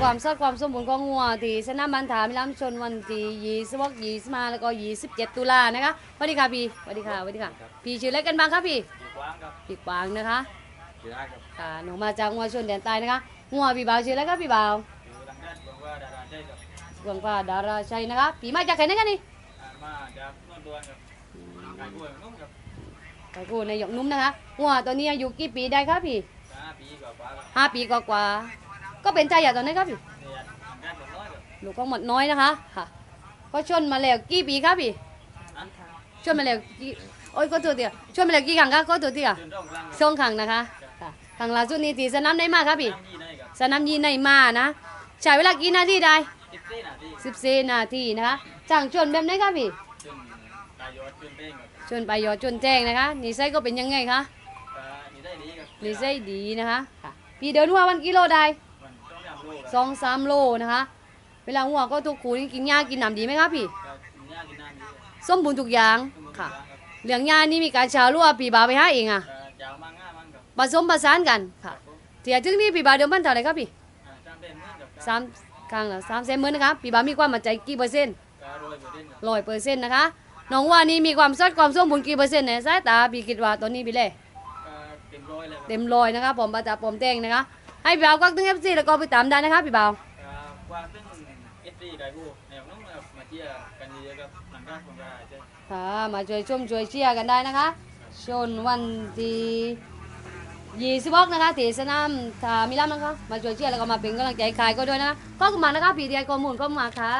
ความสดความสมบูรณ์ของงัวที่สนามบันถามิลามชนวันที่ยี่สิบหกยี่สิบห้าแล้วก็ยี่สิบเจ็ดตุลานะคะสวัสดีค่ะพี่สวัสดีค่ะสวัสดีค่ะ พี่ชื่ออะไรกันบ้างครับพี่อยู่กว้างครับพี่กวางนะคะอยู่ได้ครับค่ะหนูมาจากงัวชนแดนใต้นะคะงัวพี่บ่าวชื่ออะไรครับพี่บ่าวอยู่ทางด้านบาดาราใช่ครับหลวงพ่อดาราชัยนะคะพี่มาจากไหนกันนี่มาจากนนทวนครับขายกล้นุ่มครับไปกูในหยกนุ่มนะคะงัวตัวนี้อายุกี่ปีได้ครับพี่ห้าปีกว่าห้าปีกว่า ก็เป็นใจใหญ่ตอนนี้นครับพี่เนี่ยทางด้านผมน้อยครับลูกก็หมดน้อยนะคะค่ะ ก็ชนมาแล้วกี่ปีครับพี่อันชนมาแล้วกี่โอ้ยก็ตัวเดียวชนมาแล้วกี่ครั้งครับก็ตัวเดียวจนร่องกลางครับช่องครั้งนะคะค่ะครั้งล่าสุดนี้ที่สนามได้มากครับพี่น้ำยี่ได้ครับสนามยีในมานะใช้เวลากี่นาทีได้สิบสี่นาที14นาทีนะคะจ้างชนแบบไหนครับพี่จนตายอดจนเป้งครับชนไปยอดชนแจ้งนะคะนิสัยก็เป็นยังไงคะอ่านี่ได้ดีครับนิสัยดีนะคะค่ะพี่เดินหัววันกิโลได้ สองสามโลนะคะ เวลาหัวก็ทุกคูนี่กินหญ้ากินน้ำดีไหมครับพี่ครับกินหญ้มบูรณ์ทุกอย่างค่ะเหลืองหญ้านี่มีการชาวรั่วปีบาไปห้าเองอะอ่าจาวมั่งง่ามั่งครับผสมผสานกันค่ะเทียถึงนี่ปีบาเดิมพันเท่าไหรครับพี่อ่าจำเป็นเหมือสามครั้งละสามแสนหมื่นนะคะปีบามีความมั่นใจกี่เปอร์เซ็นต์ร้อยเปอร์เซ็นต์นะคะน้องว่านี่มีความสดความส้มบูรณ์กี่เปอร์เซ็นต์ในสายตาพี่คิดว่าตอนนี้พี่เล่เต็มร้อยเลยเต็มร้อยนะคะผมประจับผมแตงนะคะ ให้พี่บ่าวก็ตึงเอฟซีแล้วก็ไปตามได้นะคะพี่บ่าวอ่ากวางซึ่งเอสดีไก่บูแนวน้องนะครับมาเที่ยวกันเยอะๆครับหลังจากผมได้เจอค่ะมาช่วยชมช่วยเชียร์กันได้นะคะชนวันที่ยี่สิบกนะคะที่สนามทามิลามนะคะ มาช่วยเชียร์แล้วก็มาเป็นกำลังใจใครก็ด้วยนะคะก็ขอบคุณมากนะคะพี่เดียข้อมูลก็มาค่ะ